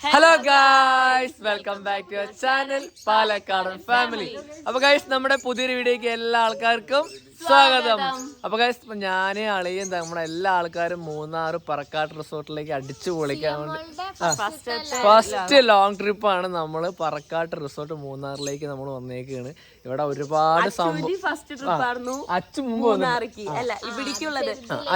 Hello guys welcome back to your channel Palakkadan family അപ്പൊ guys നമ്മുടെ പുതിയൊരു വീഡിയോക്ക് എല്ലാ ആൾക്കാർക്കും സ്വാഗതം. അപ്പൊ ഗൈസ് ഞാൻ അളിയും നമ്മുടെ എല്ലാ ആൾക്കാരും മൂന്നാർ പറക്കാട്ട് റിസോർട്ടിലേക്ക് അടിച്ചു പൊളിക്കാൻ വേണ്ടി. ഫസ്റ്റ് ലോങ് ആണ് നമ്മൾ പറക്കാട്ട് റിസോർട്ട് മൂന്നാറിലേക്ക് നമ്മൾ വന്നേക്കാണ്. ഇവിടെ ഒരുപാട് സംഭവം. ട്രിപ്പ് അച്ഛൻ മുമ്പ്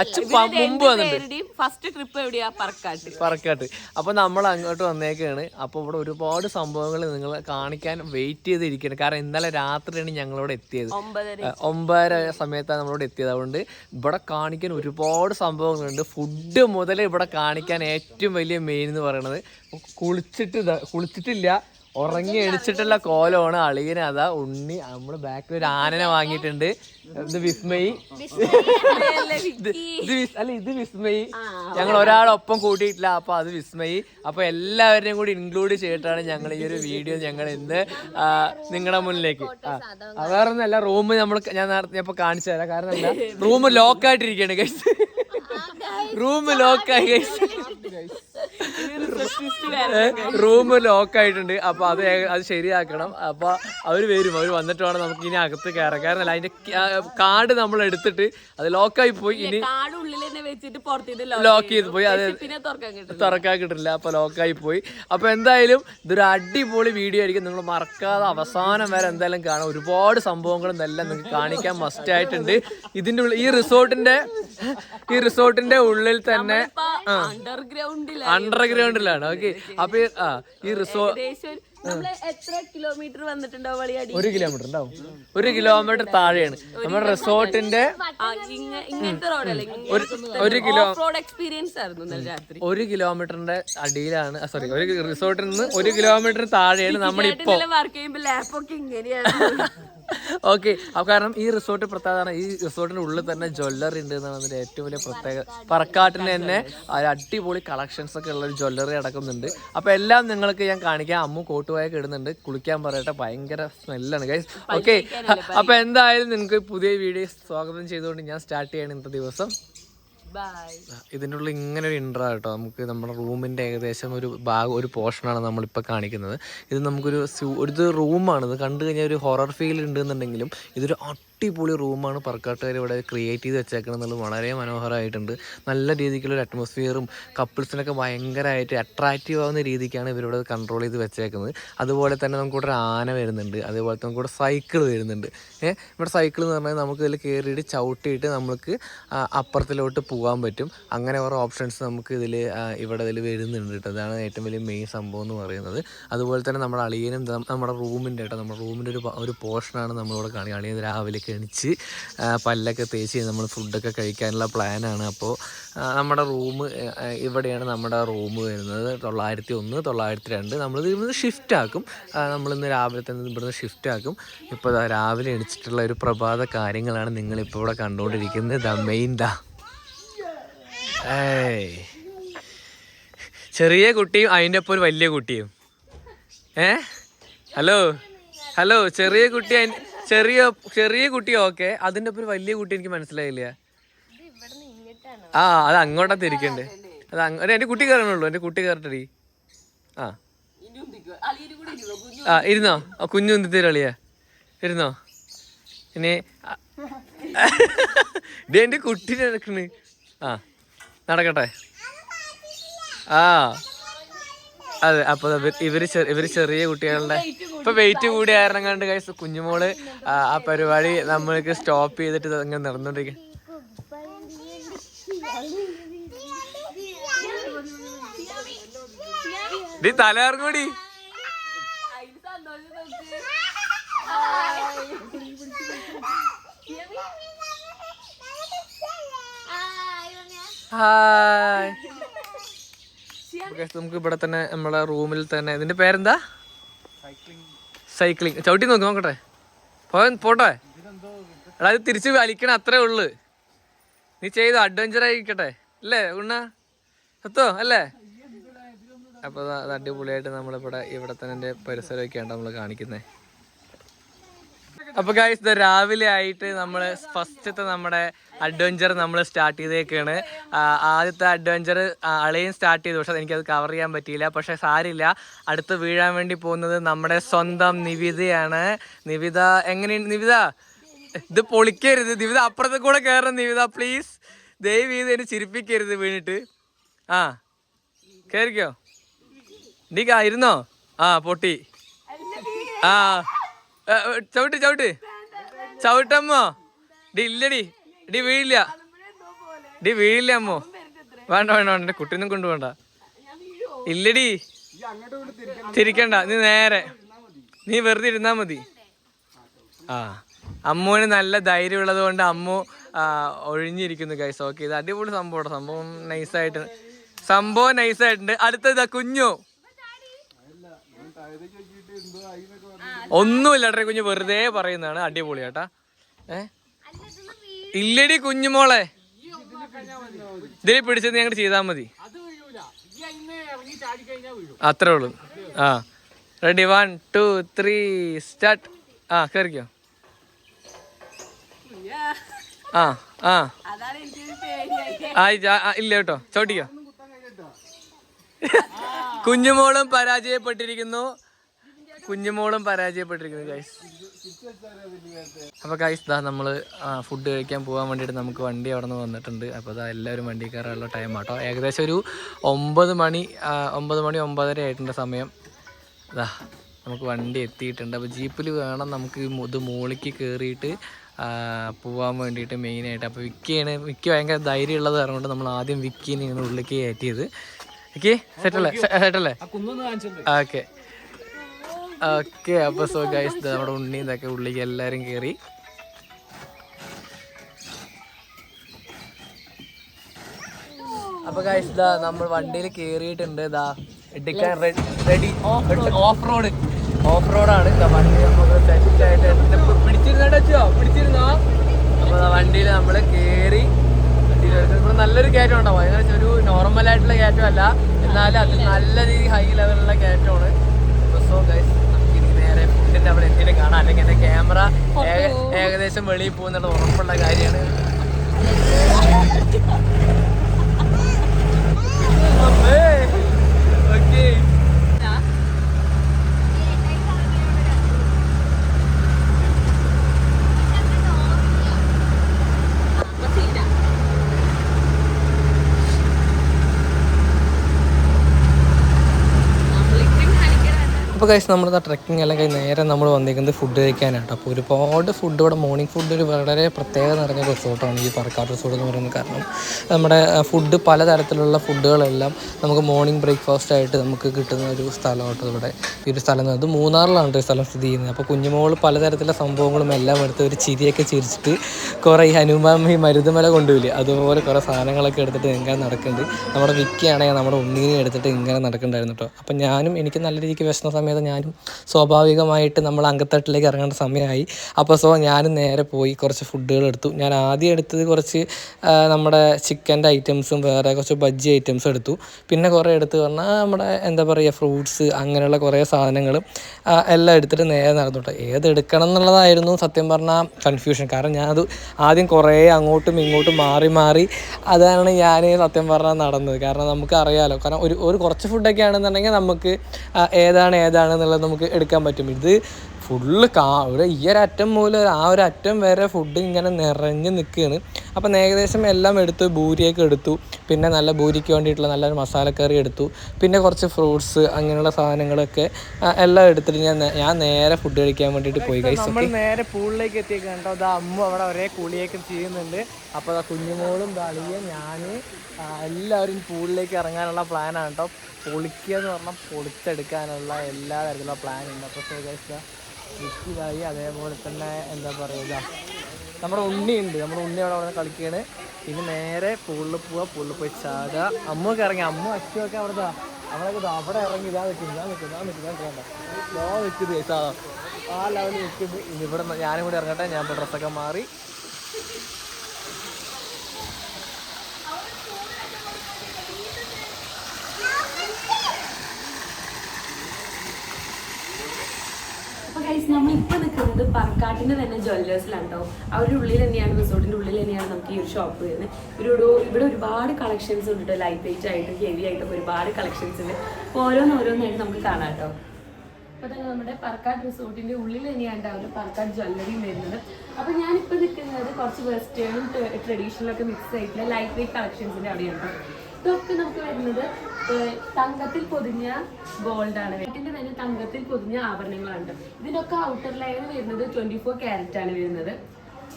അച്ഛൻ മുമ്പ് വന്നിട്ടുണ്ട്. ഫസ്റ്റ് ട്രിപ്പ് എവിടെയാ? പറക്കാട്ട്. പറക്കാട്ട്. അപ്പൊ നമ്മൾ അങ്ങോട്ട് വന്നേക്കാണ്. അപ്പൊ ഇവിടെ ഒരുപാട് സംഭവങ്ങൾ നിങ്ങൾ കാണിക്കാൻ വെയിറ്റ് ചെയ്തിരിക്കുകയാണ് കാരണം ഇന്നലെ രാത്രിയാണ് ഞങ്ങളിവിടെ എത്തിയത്. ഒമ്പതര സമയത്താണ് നമ്മളോട് എത്തിയത്. അതുകൊണ്ട് ഇവിടെ കാണിക്കാൻ ഒരുപാട് സംഭവങ്ങളുണ്ട്. ഫുഡ് മുതൽ ഇവിടെ കാണിക്കാൻ ഏറ്റവും വലിയ മെയിൻ എന്ന് പറയുന്നത് കുളിച്ചിട്ട് കുളിച്ചിട്ടില്ല. ഉറങ്ങി എണിച്ചിട്ടുള്ള കോലമാണ് അളിയന്. അതാ ഉണ്ണി. നമ്മുടെ ബാക്കിൽ ഒരു ആനനെ വാങ്ങിയിട്ടുണ്ട്. ഇത് വിസ്മയി. ഇത് അല്ല ഇത് വിസ്മയി. ഞങ്ങൾ ഒരാളൊപ്പം കൂട്ടിയിട്ടില്ല അപ്പൊ അത് വിസ്മയി. അപ്പൊ എല്ലാവരെയും കൂടി ഇൻക്ലൂഡ് ചെയ്തിട്ടാണ് ഞങ്ങൾ ഈ ഒരു വീഡിയോ ഞങ്ങൾ ഇന്ന് നിങ്ങളുടെ മുന്നിലേക്ക്. വേറെ ഒന്നല്ല റൂം നമ്മൾ ഞാൻ നേരത്തെ ഇപ്പൊ കാണിച്ചു തരാം. കാരണം എന്താ? റൂം ലോക്ക് ആയിട്ടിരിക്കുകയാണ് ഗൈസ് റൂം ലോക്കായി ഗൈസ് റൂം ലോക്ക് ആയിട്ടുണ്ട്. അപ്പൊ അത് അത് ശരിയാക്കണം. അപ്പൊ അവർ വരും. അവർ വന്നിട്ട് വേണം നമുക്ക് ഇനി അകത്ത് കയറാം കാരണം അതിന്റെ കാർഡ് നമ്മൾ എടുത്തിട്ട് അത് ലോക്കായി പോയി. ഇനി ലോക്ക് ചെയ്ത് പോയി. അത് തുറക്കാൻ കിട്ടും തുറക്കാൻ കിട്ടില്ല. അപ്പൊ ലോക്കായി പോയി. അപ്പൊ എന്തായാലും ഇതൊരു അടിപൊളി വീഡിയോ ആയിരിക്കും. നിങ്ങൾ മറക്കാതെ അവസാനം വരെ എന്തായാലും കാണാം. ഒരുപാട് സംഭവങ്ങളും എല്ലാം നിങ്ങൾക്ക് കാണിക്കാൻ മസ്റ്റ് ആയിട്ടുണ്ട്. ഇതിന്റെ ഉള്ളിൽ ഈ റിസോർട്ടിന്റെ ഈ റിസോർട്ടിന്റെ ഉള്ളിൽ തന്നെ അണ്ടർഗ്രൗണ്ടിൽ അണ്ടർഗ്രൗണ്ടിലാണ് ഓക്കെ അപ്പൊ ഈ- ആ ഈ റിസോർട്ട് എത്ര കിലോമീറ്റർ വന്നിട്ടുണ്ടാവും വളിയാടി ഒരു കിലോമീറ്റർ ഉണ്ടാവും. ഒരു കിലോമീറ്റർ താഴെയാണ്. നമ്മുടെ റിസോർട്ടിന്റെ ഇങ്ങനത്തെ റോഡല്ലേ ഒരു കിലോ റോഡ് എക്സ്പീരിയൻസ് ആയിരുന്നു രാത്രി. ഒരു കിലോമീറ്ററിന്റെ അടിയിലാണ് സോറി ഒരു റിസോർട്ടിൽ നിന്ന് ഒരു കിലോമീറ്റർ താഴെയാണ് നമ്മളിപ്പോ. വർക്ക് ചെയ്യുമ്പോൾ ലാപ്പൊക്കെ ഇങ്ങനെയാണ് ഓക്കെ അപ്പൊ കാരണം ഈ റിസോർട്ട് പ്രത്യേകത ഈ റിസോർട്ടിന്റെ ഉള്ളിൽ തന്നെ ജ്വല്ലറി ഉണ്ട് എന്നാണ് അതിന്റെ ഏറ്റവും വലിയ പ്രത്യേകത. പറക്കാട്ടിന് തന്നെ അടിപൊളി കളക്ഷൻസ് ഒക്കെ ഉള്ള ഒരു ജ്വല്ലറി അടക്കുന്നുണ്ട്. അപ്പൊ എല്ലാം നിങ്ങൾക്ക് ഞാൻ കാണിക്കാം. അമ്മു കോട്ടുവായൊക്കെ ഇടുന്നുണ്ട്. കുളിക്കാൻ പറയട്ടെ ഭയങ്കര സ്മെല്ലാണ് ഗൈസ് ഓക്കെ അപ്പൊ എന്തായാലും നിങ്ങൾക്ക് പുതിയ വീഡിയോ സ്വാഗതം ചെയ്തുകൊണ്ട് ഞാൻ സ്റ്റാർട്ട് ചെയ്യണം ഇന്നത്തെ ദിവസം. ഉള്ളിൽ ഇങ്ങനെ ഒരു ഇൻട്രാ കേട്ടോ നമുക്ക് നമ്മുടെ റൂമിന്റെ ഏകദേശം ഒരു ഭാഗ ഒരു പോർഷനാണ് നമ്മളിപ്പോൾ കാണിക്കുന്നത്. ഇത് നമുക്കൊരു ഒരു റൂമാണ് ഇത് കണ്ടു കഴിഞ്ഞാൽ ഒരു ഹൊറർ ഫീൽ ഉണ്ടെന്നുണ്ടെങ്കിലും ഇതൊരു അടിപൊളി റൂമാണ് പറക്കാട്ടുകാർ ഇവിടെ ക്രിയേറ്റ് ചെയ്ത് വെച്ചേക്കണം എന്നുള്ളത് വളരെ മനോഹരമായിട്ടുണ്ട്. നല്ല രീതിക്കുള്ള ഒരു അറ്റ്മോസ്ഫിയറും കപ്പിൾസിനൊക്കെ ഭയങ്കരമായിട്ട് അട്രാക്റ്റീവ് ആവുന്ന രീതിക്കാണ് ഇവരിവിടെ കൺട്രോൾ ചെയ്ത് വെച്ചേക്കുന്നത്. അതുപോലെ തന്നെ നമുക്കിവിടെ ഒരു ആന വരുന്നുണ്ട്. അതുപോലെ തന്നെ നമുക്കിവിടെ സൈക്കിൾ വരുന്നുണ്ട്. ഏഹ് ഇവിടെ സൈക്കിൾ എന്ന് പറഞ്ഞാൽ നമുക്ക് ഇതിൽ കയറിയിട്ട് ചവിട്ടിയിട്ട് നമുക്ക് അപ്പുറത്തിലോട്ട് പോകാൻ പറ്റും. അങ്ങനെ കുറേ ഓപ്ഷൻസ് നമുക്ക് ഇതിൽ ഇവിടെ ഇതിൽ വരുന്നുണ്ട് കേട്ടോ. അതാണ് ഏറ്റവും വലിയ മെയിൻ സംഭവം എന്ന് പറയുന്നത്. അതുപോലെ തന്നെ നമ്മുടെ അളിയനും നമ്മുടെ റൂമിന്റെ കേട്ടോ നമ്മുടെ റൂമിന്റെ ഒരു ഒരു പോർഷനാണ് നമ്മളിവിടെ കാണുക. അളിയൻ രാവിലെ ആ, പല്ലൊക്കെ തേച്ച് നമ്മൾ ഫുഡൊക്കെ കഴിക്കാനുള്ള പ്ലാനാണ്. അപ്പോൾ നമ്മുടെ റൂം ഇവിടെയാണ് നമ്മുടെ റൂം വരുന്നത്. തൊള്ളായിരത്തി ഒന്ന് തൊള്ളായിരത്തി രണ്ട് നമ്മളിത് ഇവിടുന്ന് ഷിഫ്റ്റ് ആക്കും നമ്മളിന്ന് രാവിലെ തന്നെ ഇവിടുന്ന് ഷിഫ്റ്റ് ആക്കും ഇപ്പോൾ രാവിലെ എണിച്ചിട്ടുള്ള ഒരു പ്രഭാത കാര്യങ്ങളാണ് നിങ്ങളിപ്പോൾ ഇവിടെ കണ്ടുകൊണ്ടിരിക്കുന്നത് ദ മെയിൻ ദാ. ചെറിയ കുട്ടിയും അതിന്റെ ഒപ്പം ഒരു വലിയ കുട്ടിയും. ഏ? ഹലോ? ഹലോ? ചെറിയ കുട്ടി അയിന്- ചെറിയ ചെറിയ കുട്ടി ഓക്കെ. അതിന്റെ ഒപ്പം വലിയ കുട്ടി എനിക്ക് മനസ്സിലായില്ല. ആ അത് അങ്ങോട്ടാ തിരിക്കണ്ടേ അത് എന്റെ കുട്ടി കയറണുള്ളൂ എന്റെ കുട്ടി കയറട്ടടി ആ. ആ ഇരുന്നോ. ആ കുഞ്ഞു എന്തിരളിയാ ഇരുന്നോ. ഇനി ഇത് എന്റെ കുട്ടി നടക്കണ്. ആ നടക്കട്ടെ. ആ. അതെ അപ്പൊ ഇവർ ഇവർ ചെറിയ കുട്ടികളുടെ ഇപ്പൊ വെയിറ്റ് കൂടി കാരണം കണ്ട് കഴിച്ച് കുഞ്ഞുമോൾ ആ പരിപാടി നമ്മൾക്ക് സ്റ്റോപ്പ് ചെയ്തിട്ട് ഇങ്ങനെ നടന്നോണ്ടിരിക്കും. നീ തലകറങ്ങൂടി ഹായ്. നമുക്ക് ഇവിടെ തന്നെ നമ്മളെ റൂമിൽ തന്നെ. ഇതിന്റെ പേരെന്താ? സൈക്ലിംഗ് ചവിട്ടി നോക്ക് നോക്കട്ടെ. പോയ പോട്ടെ. എടാ ഇത് തിരിച്ച് വലിക്കണം അത്രേ ഉള്ളു. നീ ചെയ്ത അഡ്വഞ്ചർ ആയിരിക്കട്ടെ. അല്ലേ ഉണ്ണ? എത്തോ അല്ലേ? അപ്പൊ ദാ അത് അടിപൊളിയായിട്ട് നമ്മളിവിടെ ഇവിടെ തന്നെ പരിസരമൊക്കെയാണ് നമ്മൾ കാണിക്കുന്നത് അപ്പൊ ഇത് രാവിലെ ആയിട്ട് നമ്മൾ ഫസ്റ്റത്തെ നമ്മുടെ അഡ്വഞ്ചർ നമ്മൾ സ്റ്റാർട്ട് ചെയ്തേക്കാണ്. ആദ്യത്തെ അഡ്വഞ്ചർ അളയും സ്റ്റാർട്ട് ചെയ്തു. പക്ഷെ എനിക്കത് കവർ ചെയ്യാൻ പറ്റിയില്ല. പക്ഷെ സാരില്ല അടുത്ത് വീഴാൻ വേണ്ടി പോകുന്നത് നമ്മുടെ സ്വന്തം നിവിതയാണ് നിവിത എങ്ങനെയുണ്ട് നിവിത ഇത് പൊളിക്കരുത്. നിവിത അപ്പുറത്തെ കൂടെ കയറണം നിവിത പ്ലീസ് ദയവ് ചെയ്ത് എന്നെ ചിരിപ്പിക്കരുത് വീണിട്ട്. ആ കയറിക്കോ നീ ഇരുന്നോ? ആ പൊട്ടി. ആ ചവിട്ട് ചവിട്ട്. ചവിട്ടമ്മോ? ഡി ഇല്ലടി. ഡി വീഴില്ല. ഡി വീഴില്ല അമ്മോ. വേണ്ട വേണ്ട വേണ്ട. എന്റെ കുട്ടീനും കൊണ്ടുപോണ്ട. ഇല്ലടി. തിരിക്കണ്ട. നീ നേരെ. നീ വെറുതെ ഇരുന്നാ മതി. ആ. അമ്മുവിന് നല്ല ധൈര്യം ഉള്ളത് കൊണ്ട് അമ്മു ഒഴിഞ്ഞിരിക്കുന്നു ഗൈസ് ഓക്കെ ഇത് അടിപൊളി സംഭവം സംഭവം നൈസായിട്ട് സംഭവം നൈസായിട്ടുണ്ട് അടുത്തതാ കുഞ്ഞു. ഒന്നുമില്ല ഏട്ടാ കുഞ്ഞു വെറുതെ പറയുന്നതാണ്. അടിപൊളി ഏട്ടാ ഏ? ഇല്ലടി കുഞ്ഞുമോളെ. ഇതിൽ പിടിച്ചത് ഞങ്ങൾ ചെയ്താൽ മതി. അത്രേ ഉള്ളൂ. ആ. Ready one two three start ആ കയറിക്കോ ആ ആ, ഇല്ല കേട്ടോ. ചോട്ടിക്കോ. കുഞ്ഞുമോളും പരാജയപ്പെട്ടിരിക്കുന്നു. കുഞ്ഞുമോളും പരാജയപ്പെട്ടിരിക്കുന്നു ഗൈസ് അപ്പോൾ ഗൈസ് ദാ നമ്മൾ ഫുഡ് കഴിക്കാൻ പോകാൻ വേണ്ടിയിട്ട് നമുക്ക് വണ്ടി അവിടെ നിന്ന് വന്നിട്ടുണ്ട്. അപ്പോൾ ദാ എല്ലാവരും വണ്ടി കയറാനുള്ള ടൈം ആട്ടോ. ഏകദേശം ഒരു ഒമ്പത് മണി ഒമ്പത് മണി ഒമ്പതര ആയിട്ടുണ്ട് സമയം. ദാ നമുക്ക് വണ്ടി എത്തിയിട്ടുണ്ട്. അപ്പോൾ ജീപ്പിൽ വേണം നമുക്ക് ഇത് മുകളിലേക്ക് കയറിയിട്ട് പോവാൻ വേണ്ടിയിട്ട് മെയിനായിട്ട് അപ്പോൾ വിക്കിയാണ് വിക്കി ഭയങ്കര ധൈര്യമുള്ളത് കാരണം കൊണ്ട് നമ്മൾ ആദ്യം വിക്കിനെയാണ് ഉള്ളിലേക്ക് കയറ്റിയത്. ഓക്കെ സെറ്റല്ലേ സെറ്റല്ലേ ഓക്കെ ഓക്കെ അപ്പോൾ സോ ഗൈസ് നമ്മുടെ ഉണ്ണി ഇതൊക്കെ ഉള്ളിലേക്ക് എല്ലാവരും കേറി. അപ്പൊ ഗൈസ് ഇതാ നമ്മൾ വണ്ടിയിൽ കേറിയിട്ടുണ്ട് ഇതാ എടുക്കാൻ റെഡി ഓഫ് റോഡ് ഓഫ് റോഡാണ് വണ്ടി നമുക്ക് സെറ്റ് ആയിട്ട് പിടിച്ചിരുന്നോ പിടിച്ചിരുന്നോ? അപ്പൊ വണ്ടിയിൽ നമ്മൾ കേറി. ഇവിടെ നല്ലൊരു കയറ്റം ഉണ്ടാവും അതിന് ഒരു നോർമൽ ആയിട്ടുള്ള കയറ്റം അല്ല. എന്നാലും അത്. നല്ല രീതി ഹൈ ലെവലുള്ള കയറ്റമാണ്. സോ ഗൈസ് നേരെ ഫുഡിന്റെ അവിടെ എന്തെങ്കിലും കാണാം. അല്ലെങ്കിൽ എന്റെ ക്യാമറ ഏകദേശം വെളിയിൽ പോകുന്നുള്ള ഉറപ്പുള്ള കാര്യമാണ്. ഓക്കെ. അപ്പോൾ കഴിച്ച് നമ്മുടെ ട്രക്കിംഗ് എല്ലാം കഴിഞ്ഞ് നേരെ നമ്മൾ വന്നിരിക്കുന്നത് ഫുഡ് കഴിക്കാനായിട്ട് അപ്പോൾ ഒരുപാട് ഫുഡ് ഇവിടെ മോർണിംഗ് ഫുഡ് ഒരു വളരെ പ്രത്യേകത നിറഞ്ഞ റിസോർട്ടാണ് ഈ പറക്കാട് റിസോർട്ട് എന്ന് പറയുന്നത്. കാരണം നമ്മുടെ ഫുഡ് പലതരത്തിലുള്ള ഫുഡുകളെല്ലാം നമുക്ക് മോർണിംഗ് ബ്രേക്ക്ഫാസ്റ്റ് ആയിട്ട് നമുക്ക് കിട്ടുന്ന ഒരു സ്ഥലമായിട്ട് ഇവിടെ. ഈ ഒരു സ്ഥലം അത് മൂന്നാറിലാണ് ഈ സ്ഥലം സ്ഥിതി ചെയ്യുന്നത്. അപ്പോൾ കുഞ്ഞുമോൾ പലതരത്തിലുള്ള സംഭവങ്ങളും എല്ലാം എടുത്ത് ഒരു ചിരിയൊക്കെ ചിരിച്ചിട്ട് കുറേ ഈ ഹനുമാൻ ഈ മരുതുമല കൊണ്ടുപോയില്ലേ? അതുപോലെ കുറേ സാധനങ്ങളൊക്കെ എടുത്തിട്ട് ഇങ്ങനെ നടക്കുന്നുണ്ട്. നമ്മുടെ വിക്കിയാണെങ്കിൽ നമ്മുടെ ഉണ്ണീനെ എടുത്തിട്ട് ഇങ്ങനെ നടക്കുന്നുണ്ടായിരുന്നു കേട്ടോ. അപ്പോൾ ഞാനും എനിക്ക് നല്ല രീതിക്ക് വിശന്ന സമയത്ത് ഞാനും സ്വാഭാവികമായിട്ട് നമ്മൾ അങ്കത്തട്ടിലേക്ക് ഇറങ്ങേണ്ട സമയമായി. അപ്പോൾ സോ ഞാനും നേരെ പോയി കുറച്ച് ഫുഡുകൾ എടുത്തു. ഞാൻ ആദ്യം എടുത്തത് കുറച്ച് നമ്മുടെ ചിക്കന്റെ ഐറ്റംസും വേറെ കുറച്ച് ബജ്ജി ഐറ്റംസും എടുത്തു. പിന്നെ കുറേ എടുത്ത് പറഞ്ഞാൽ നമ്മുടെ എന്താ പറയുക ഫ്രൂട്ട്സ് അങ്ങനെയുള്ള കുറേ സാധനങ്ങളും എല്ലാം എടുത്തിട്ട് നേരെ നടന്നിട്ട്. ഏതെടുക്കണം എന്നുള്ളതായിരുന്നു സത്യം പറഞ്ഞാൽ കൺഫ്യൂഷൻ കാരണം ഞാനത് ആദ്യം കുറേ അങ്ങോട്ടും ഇങ്ങോട്ടും മാറി മാറി അതാണ് ഞാൻ സത്യം പറഞ്ഞാൽ നടന്നത്. കാരണം നമുക്ക് അറിയാലോ കാരണം ഒരു ഒരു കുറച്ച് ഫുഡൊക്കെ ആണെന്നുണ്ടെങ്കിൽ നമുക്ക് ഏതാണ് ഏതാണ് ഏതാണെന്നുള്ളത് നമുക്ക് എടുക്കാൻ പറ്റും. ഇത് ഫുള്ള് കാ ഒരു ഈ മുതൽ ആ ഒരു അറ്റം വരെ ഫുഡ് ഇങ്ങനെ നിറഞ്ഞ് നിൽക്കുകയാണ് അപ്പം ഏകദേശം എല്ലാം എടുത്തു ഭൂരിയൊക്കെ എടുത്തു. പിന്നെ നല്ല ഭൂരിക്ക് വേണ്ടിയിട്ടുള്ള നല്ലൊരു മസാലക്കറി എടുത്തു. പിന്നെ കുറച്ച് ഫ്രൂട്ട്സ് അങ്ങനെയുള്ള സാധനങ്ങളൊക്കെ എല്ലാം എടുത്തിട്ട് ഞാൻ ഞാൻ നേരെ ഫുഡ് കഴിക്കാൻ വേണ്ടിയിട്ട് പോയി കഴിച്ചു നമ്മൾ നേരെ പൂളിലേക്ക് എത്തിയേക്കാം കേട്ടോ. അത് അമ്മ അവിടെ ഒരേ കുളിയൊക്കെ ചെയ്യുന്നുണ്ട്. അപ്പോൾ കുഞ്ഞുമോളും കളിയും ഞാൻ എല്ലാവരും പൂളിലേക്ക് ഇറങ്ങാനുള്ള പ്ലാനാണ് കേട്ടോ. പൊളിക്കുക എന്ന് പറഞ്ഞാൽ പൊളിച്ചെടുക്കാനുള്ള എല്ലാ തരത്തിലുള്ള പ്ലാനുണ്ട് അപ്പോൾ അപ്പോൾ വിക്കിതായി അതേപോലെ തന്നെ എന്താ പറയുക നമ്മുടെ ഉണ്ണിയുണ്ട്. നമ്മുടെ ഉണ്ണി അവിടെ അവിടെ കളിക്കുകയാണ് പിന്നെ നേരെ പൂളിൽ പോവുക പൂളിൽ പോയി ചാടുക. അമ്മയ്ക്ക് ഇറങ്ങി. അമ്മ അച്ഛനൊക്കെ അവിടെ അവിടെ അവിടെ ഇറങ്ങി. ഇതാ നിൽക്കുന്നു ഇതാ നിൽക്കുന്നു ഇതാ നിൽക്കുന്നു വേണ്ട ഇതാ നിൽക്കുന്നത് ആ ലെവലിൽ നിൽക്കുന്നു. ഇനി ഇവിടെ ഞാനും കൂടി ഇറങ്ങട്ടെ. ഞാൻ ഇപ്പോൾ ഡ്രസ്സൊക്കെ മാറി. ഗൈസ് നമ്മൾ ഇപ്പൊ നിൽക്കുന്നത് പറക്കാട്ടിന്റെ തന്നെ ജ്വല്ലേഴ്സിലാണ് കേട്ടോ അവരുടെ ഉള്ളിൽ തന്നെയാണ് റിസോർട്ടിന്റെ ഉള്ളിൽ തന്നെയാണ് നമുക്ക് ഈ ഒരു ഷോപ്പ് വരുന്നത്. ഇവിടെ ഇവിടെ ഒരുപാട് കളക്ഷൻസ് ഉണ്ട് കേട്ടോ ലൈറ്റ് വെയിറ്റ് ആയിട്ടും ഹെവി ആയിട്ടും ഒരുപാട് കളക്ഷൻസ് ഉണ്ട്. അപ്പോൾ ഓരോന്നോരോന്നായിട്ട് നമുക്ക് കാണാം കേട്ടോ അപ്പോൾ തന്നെ നമ്മുടെ പറക്കാട് റിസോർട്ടിന്റെ ഉള്ളിൽ തന്നെയാണ് ഒരു പറക്കാട് ജ്വല്ലറിയും വരുന്നത്. അപ്പോൾ ഞാനിപ്പോൾ നിൽക്കുന്നത് കുറച്ച് വെസ്റ്റേണും ട്രഡീഷണലും ഒക്കെ മിക്സ് ആയിട്ടുള്ള ലൈറ്റ് വെയിറ്റ് കളക്ഷൻസിന്റെ അവിടെയാണ് ട്ടോ. ഇതൊക്കെ നമുക്ക് വരുന്നത് തങ്കത്തിൽ പൊതിഞ്ഞ ഗോൾഡ് ആണ്. വീട്ടിന്റെ തന്നെ തങ്കത്തിൽ പൊതിഞ്ഞ ആഭരണങ്ങളാണ്. ഇതിനൊക്കെ ഔട്ടർ ലെയർ വരുന്നത് ട്വന്റി ഫോർ ക്യാരറ്റ് ആണ് വരുന്നത്.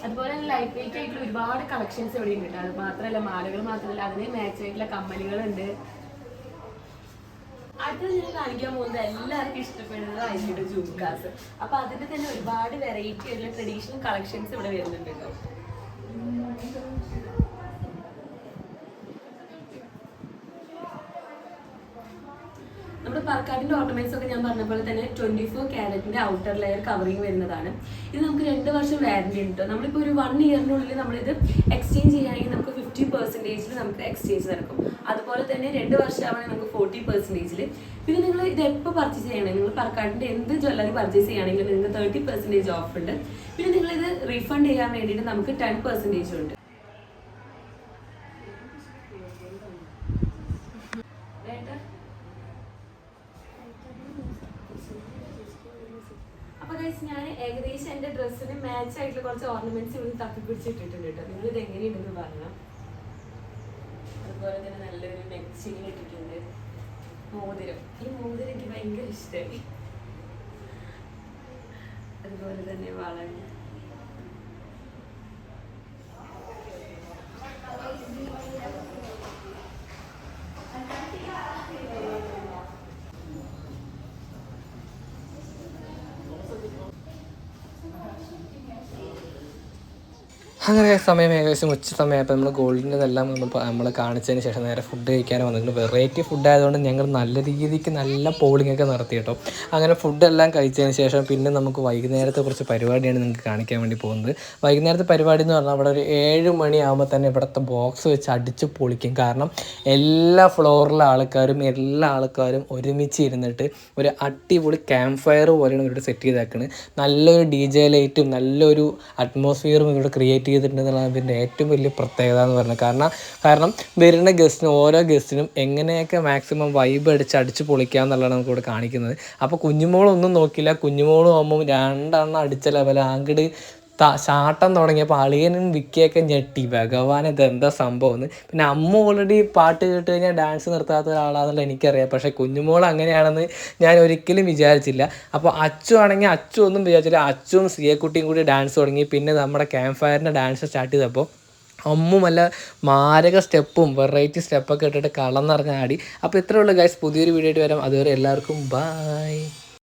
അതുപോലെ തന്നെ ലൈറ്റ് വെയിറ്റ് ആയിട്ടുള്ള ഒരുപാട് കളക്ഷൻസ് ഇവിടെ ഉണ്ട്. അത് മാത്രമല്ല മാലകൾ മാത്രമല്ല അതിന് മാച്ച് ആയിട്ടുള്ള കമ്മലുകളുണ്ട്. അടുത്തത് ഞാൻ കാണിക്കാൻ പോകുന്നത് എല്ലാവർക്കും ഇഷ്ടപ്പെടുന്നത് അതിന്റെ ജൂക്കാസ്. അപ്പൊ അതിന്റെ തന്നെ ഒരുപാട് വെറൈറ്റി ആയിട്ടുള്ള ട്രഡീഷണൽ കളക്ഷൻസ് ഇവിടെ വരുന്നുണ്ട് നമ്മുടെ പറക്കാട്ടിന്റെ ഓർണമെന്റ്സ് ഒക്കെ ഞാൻ പറഞ്ഞ പോലെ തന്നെ ട്വന്റി ഫോർ ക്യാരറ്റിന്റെ ഔട്ടർ ലെയർ കവറിങ് വരുന്നതാണ്. ഇത് നമുക്ക് രണ്ട് വർഷം വാറന്റി ഉണ്ട്. നമ്മളിപ്പോൾ ഒരു വൺ ഇയറിനുള്ളിൽ നമ്മളിത് എക്സ്ചേഞ്ച് ചെയ്യുകയാണെങ്കിൽ നമുക്ക് ഫിഫ്റ്റി പെർസെന്റേജിൽ നമുക്ക് എക്സ്ചേഞ്ച് നടക്കും. അതുപോലെ തന്നെ രണ്ട് വർഷമാണെങ്കിൽ നമുക്ക് ഫോർട്ടി പെർസെന്റേജിൽ പിന്നെ നിങ്ങൾ ഇത് എപ്പോൾ പർച്ചേസ് ചെയ്യണം? നിങ്ങൾ പറക്കാട്ടിന്റെ എന്ത് ജ്വല്ലറി പർച്ചേസ് ചെയ്യുകയാണെങ്കിലും നിങ്ങൾക്ക് തേർട്ടി പെർസെന്റേജ് ഓഫ് ഉണ്ട്. പിന്നെ നിങ്ങൾ ഇത് റീഫണ്ട് ചെയ്യാൻ വേണ്ടിയിട്ട് നമുക്ക് ടെൻ പെർസെന്റേജ് ഉണ്ട് വേണ്ട അപ്പൊ ഗൈസ് ഞാൻ ഏകദേശം എന്റെ ഡ്രസ്സിന് മാച്ച് ആയിട്ടുള്ള കുറച്ച് ഓർണമെന്റ്സ് ഇവിടെ തപ്പി പിടിച്ചിട്ടിട്ടുണ്ട് കേട്ടോ. നിങ്ങൾ ഇത് എങ്ങനെയുണ്ടെന്ന് പറഞ്ഞു. അതുപോലെ തന്നെ നല്ലൊരു നെക്സിനി ഇട്ടിട്ടുണ്ട്. മോതിരം. ഈ മോതിരം എനിക്ക് ഭയങ്കര ഇഷ്ടമായി അതുപോലെ തന്നെ വള അങ്ങനെ സമയം ഏകദേശം ഉച്ച സമയമായപ്പോൾ നമ്മൾ ഗോൾഡിന്റെ എല്ലാം നമ്മൾ കാണിച്ചതിന് ശേഷം നേരെ ഫുഡ് കഴിക്കാൻ വന്നിട്ടുണ്ട്. വെറൈറ്റി ഫുഡ് ആയതുകൊണ്ട് ഞങ്ങൾ നല്ല രീതിക്ക് നല്ല പോളിംഗ് ഒക്കെ നടത്തി കേട്ടോ. അങ്ങനെ ഫുഡെല്ലാം കഴിച്ചതിന് ശേഷം പിന്നെ നമുക്ക് വൈകുന്നേരത്തെ കുറച്ച് പരിപാടിയാണ് നിങ്ങൾക്ക് കാണിക്കാൻ വേണ്ടി പോകുന്നത്. വൈകുന്നേരത്തെ പരിപാടി എന്ന് പറഞ്ഞാൽ അവിടെ ഒരു ഏഴ് മണിയാകുമ്പോൾ തന്നെ ഇവിടുത്തെ ബോക്സ് വെച്ച് അടിച്ച് പൊളിക്കും. കാരണം എല്ലാ ഫ്ലോറിലെ ആൾക്കാരും എല്ലാ ആൾക്കാരും ഒരുമിച്ച് ഇരുന്നിട്ട് ഒരു അടിപൊളി ക്യാമ്പ് ഫയർ പോലെയാണ് ഇവിടെ സെറ്റ് ചെയ്തേക്കുന്നത് നല്ലൊരു ഡി ജെ ലൈറ്റും നല്ലൊരു അറ്റ്മോസ്ഫിയറും ഇവിടെ ക്രിയേറ്റ് ചെയ്തിട്ടുണ്ട് എന്നുള്ളതാണ് ഇതിന്റെ ഏറ്റവും വലിയ പ്രത്യേകത എന്ന് പറയുന്നത്. കാരണം കാരണം വരുന്ന ഗസ്റ്റിനും ഓരോ ഗസ്റ്റിനും എങ്ങനെയൊക്കെ മാക്സിമം വൈബ് അടിച്ച് അടിച്ച് പൊളിക്കുക എന്നുള്ളതാണ് നമുക്ക് ഇവിടെ കാണിക്കുന്നത്. അപ്പോൾ കുഞ്ഞുമോളൊന്നും നോക്കില്ല. കുഞ്ഞുമോളും ആകുമ്പോൾ രണ്ടെണ്ണം അടിച്ച ലെവൽ ത ചാട്ടം തുടങ്ങിയപ്പോൾ അളിയനും വിക്കിയൊക്കെ ഞെട്ടി. ഭഗവാൻ ഇത് എന്താ സംഭവം എന്ന് പിന്നെ അമ്മ ഓൾറെഡി പാട്ട് കേട്ട് കഴിഞ്ഞാൽ ഡാൻസ് നിർത്താത്ത ഒരാളാണെന്നുള്ള എനിക്കറിയാം. പക്ഷേ കുഞ്ഞുമോൾ അങ്ങനെയാണെന്ന് ഞാൻ ഒരിക്കലും വിചാരിച്ചില്ല. അപ്പോൾ അച്ചു ആണെങ്കിൽ അച്ചു ഒന്നും വിചാരിച്ചില്ല. അച്ചും സിയക്കുട്ടിയും കൂടി ഡാൻസ് തുടങ്ങി. പിന്നെ നമ്മുടെ ക്യാമ്പ് ഫയറിന്റെ ഡാൻസ് സ്റ്റാർട്ട് ചെയ്തപ്പോൾ അമ്മും നല്ല മാരക സ്റ്റെപ്പും വെറൈറ്റി സ്റ്റെപ്പൊക്കെ ഇട്ടിട്ട് കളം നിറഞ്ഞ ആടി അപ്പോൾ ഇത്രയുള്ള ഗൈസ് പുതിയൊരു വീഡിയോ ആയിട്ട് വരാം. അതുവരെ എല്ലാവർക്കും ബായ്